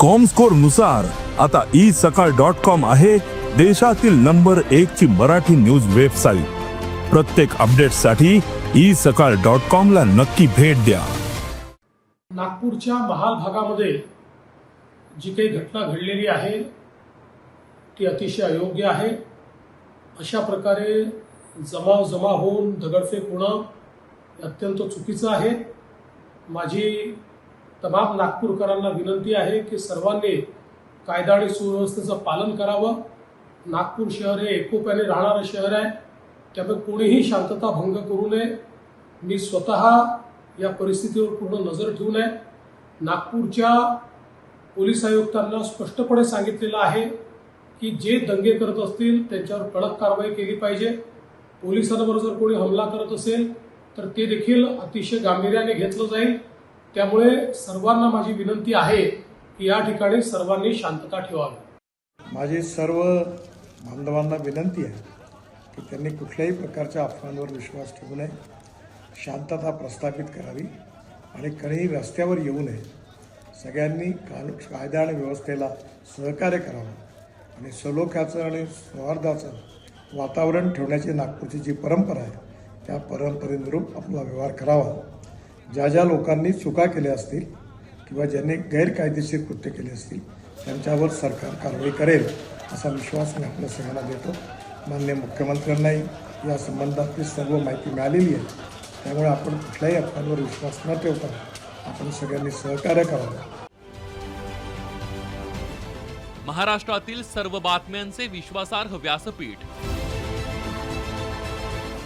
कॉमस्कोरनुसार आता ई सकाळ dot com आहे देशातील नंबर एक ची मराठी न्यूज वेबसाईट प्रत्येक अपडेटसाठी ई सकाळ डॉट कॉम ला नक्की भेट द्या. नागपूरच्या महाल भागामध्ये जी काही घटना घडलेली आहे ती अतिशय अयोग्य आहे. अशा प्रकारे जमाव जमा होऊन दगडफेक होणं अत्यंत चुकीचं आहे. माझी तमाम नागपूरकरांना विनंती आहे की सर्वांनी कायदा आणि सुव्यवस्थेचं पालन करावं. नागपूर शहर हे एकोप्याने राहणारं शहर आहे. त्यामुळे कोणीही शांतता भंग करू नये. मी स्वतः या परिस्थितीवर पूर्ण नजर ठेवून आहे नागपूरच्या पोलीस आयुक्तांना स्पष्टपणे सांगितलेलं आहे की जे दंगे करत असतील त्यांच्यावर कडक कारवाई केली पाहिजे. पोलिसांवर जर कोणी हमला करत असेल तर ते देखील अतिशय गांभीर्याने घेतलं जाईल. त्यामुळे सर्वांना माझी विनंती आहे की या ठिकाणी सर्वांनी शांतता ठेवावी. माझी सर्व बांधवांना विनंती आहे की त्यांनी कुठल्याही प्रकारच्या अफवांवर विश्वास ठेवू नये शांतता प्रस्थापित करावी आणि कणीही रस्त्यावर येऊ नये. सगळ्यांनी कानू कायदा आणि व्यवस्थेला सहकार्य करावं आणि सलोख्याचं आणि सौहार्दाचं वातावरण ठेवण्याची नागपूरची जी परंपरा आहे त्या परंपरेनुरूप आपला व्यवहार करावा. ज्या ज्या लोकांनी चुका केल्या असतील किंवा ज्यांनी गैरकायदेशीर कृत्य केले असतील त्यांच्यावर सरकार कारवाई करेल असा विश्वास मी आपल्या सगळ्यांना देतो. मान्य मुख्यमंत्र्यांनाही या संबंधातली सर्व माहिती मिळालेली आहे. त्यामुळे आपण कुठल्याही अफवांवर विश्वास न ठेवता आपण सगळ्यांनी सहकार्य करावं. महाराष्ट्रातील सर्व बातम्यांचे विश्वासार्ह व्यासपीठ